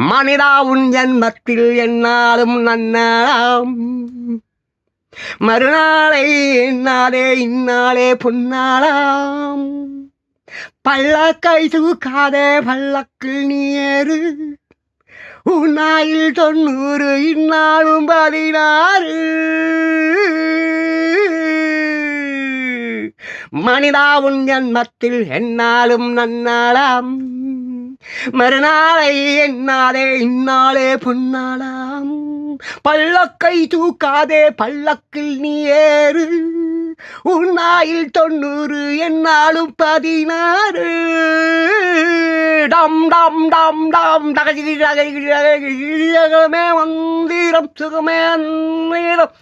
மனிதா உன் ஜன்மத்தில் என்னாலும் நன்னாளாம் மறுநாளை இன்னாலே இந்நாளே பொன்னாளாம் பல்லக்கை தூக்காதே பல்லக்கில் நீ ஏறு. உன்னாயில் தொண்ணூறு இந்நாளும் பதினாறு. மனிதா உன் ஜன்மத்தில் என்னாலும் நன்னாளாம் மறுநாளை என்னாலே இந்நாளே பொன்னாளாம். பல்லக்கை தூக்காதே பல்லக்கில் நீ ஏறு. உன்னாயில் தொண்ணூறு என்னாலும் பதினாறு. டம் டம் டம் டம். தகஜி தகஜமே மந்திரம் சுகமே அந்நீரம்